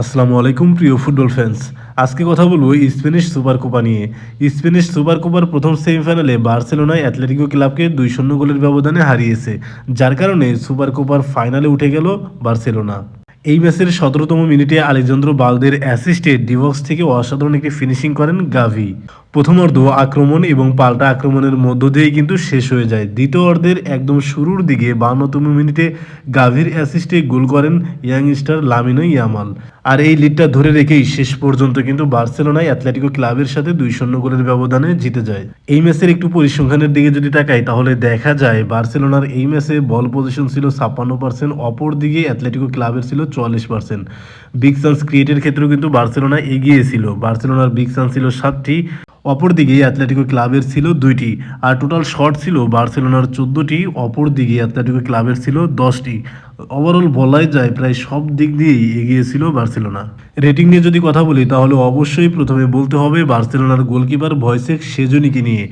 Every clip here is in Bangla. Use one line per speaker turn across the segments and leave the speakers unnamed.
আসসালামু আলাইকুম, প্রিয় ফুটবল ফ্যান্স আজকে কথা বলব স্প্যানিশ সুপার কোপা নিয়ে। স্প্যানিশ সুপার কোপার প্রথম সেমিফাইনালে বার্সেলোনায় অ্যাথলেটিকো ক্লাবকে দুই শূন্য গোলের ব্যবধানে হারিয়েছে, যার কারণে সুপার কোপার ফাইনালে উঠে গেল বার্সেলোনা। এই ম্যাচের সতেরোতম মিনিটে আলেকজান্দ্র বালদের অ্যাসিস্টে ডিভক্স থেকে অসাধারণ একটি ফিনিশিং করেন গাভি। প্রথম অর্ধ আক্রমণ এবং পাল্টা আক্রমণের মধ্য দিয়েই কিন্তু শেষ হয়ে যায়। দ্বিতীয় অর্ধের একদম শুরুর দিকে বান্নতম মিনিটে গাভীর অ্যাসিস্টে গোল করেন ইয়াংস্টার লামিনো ইয়ামাল। আর এই লিডটা ধরে রেখেই শেষ পর্যন্ত কিন্তু বার্সেলোনায় অ্যাথলেটিকো ক্লাবের সাথে দুই শূন্য গোলের ব্যবধানে জিতে যায়। এই ম্যাচের একটু পরিসংখ্যানের দিকে যদি তাকাই, তাহলে দেখা যায় বার্সেলোনার এই ম্যাচে বল পজিশন ছিল ছাপ্পান্ন পার্সেন্ট অপর দিকে অ্যাথলেটিকো ক্লাবের ছিল চুয়াল্লিশ পার্সেন্ট বিগ চান্স ক্রিয়েটের ক্ষেত্রেও কিন্তু বার্সেলোনা এগিয়ে ছিল। বার্সেলোনার বিগ চান্স ছিল সাতটি। অপরদিকে অ্যাথলেটিকো ক্লাবের ছিল দুইটি, আর টোটাল শট ছিল বার্সেলোনার চোদ্দোটি, অপরদিকে অ্যাথলেটিকো ক্লাবের ছিল দশটি। ওভারঅল বলাই যায় প্রায় সব দিক দিয়েই এগিয়ে ছিল বার্সেলোনা। রেটিং নিয়ে যদি কথা বলি, তাহলে অবশ্যই প্রথমে বলতে হবে বার্সেলোনার গোলকিপার ভয়সেক সেজনিকে নিয়ে।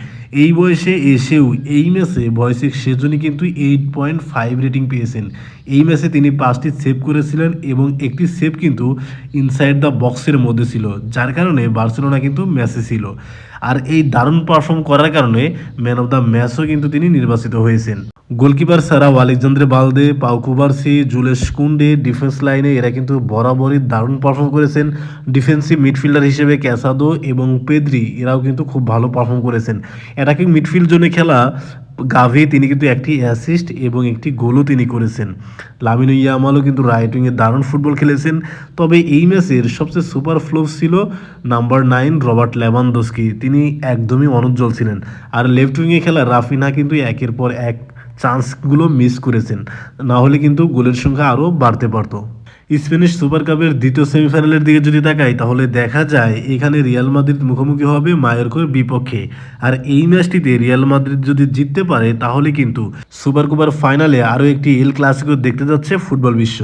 এই বয়সে এসেও এই ম্যাচে ভয়সেক সেজনি কিন্তু এইট পয়েন্ট ফাইভ রেটিং পেয়েছেন। এই ম্যাচে তিনি পাঁচটি সেভ করেছিলেন এবং একটি সেভ কিন্তু ইনসাইড দ্য বক্সের মধ্যে ছিল, যার কারণে বার্সেলোনা কিন্তু ম্যাচে ছিল। আর এই দারুণ পারফর্ম করার কারণে ম্যান অফ দ্য ম্যাচও কিন্তু তিনি নির্বাচিত হয়েছেন। গোলকিপার ছাড়াও আলেকজান্দ্রে বালদে পাউকুবার্সি জুলেশ কুন্ডে ডিফেন্স লাইনে এরা কিন্তু বরাবরই দারুণ পারফর্ম করেছেন। ডিফেন্সিভ মিডফিল্ডার হিসেবে ক্যাসাদো এবং পেদ্রি এরাও কিন্তু খুব ভালো পারফর্ম করেছেন। অ্যাটাকিং মিডফিল্ড জোনে খেলা, গাভি তিনি কিন্তু একটি অ্যাসিস্ট এবং একটি গোলও তিনি করেছেন। লামিনো ইয়ামালও কিন্তু রাইট উইংয়ে দারুণ ফুটবল খেলেছেন। তবে এই ম্যাচের সবচেয়ে সুপার ফ্লোপ ছিল নাম্বার নাইন রবার্ট লেভানদোস্কি। তিনি একদমই অনুজ্জ্বল ছিলেন। আর লেফট উইংয়ে খেলা, রাফিনা কিন্তু একের পর এক চান্সগুলো মিস করেছেন। না হলে কিন্তু গোলের সংখ্যা আরও বাড়তে পারতো। স্প্যানিশ সুপার কাপের দ্বিতীয় সেমিফাইনালের দিকে যদি তাকাই, তাহলে দেখা যায় এখানে রিয়াল মাদ্রিদ মুখোমুখি হবে মায়োরকোর বিপক্ষে। আর এই ম্যাচটিতে রিয়াল মাদ্রিদ যদি জিততে পারে, তাহলে কিন্তু সুপার কাপের ফাইনালে আরও একটি এল ক্লাসিকো দেখতে যাচ্ছে ফুটবল বিশ্ব।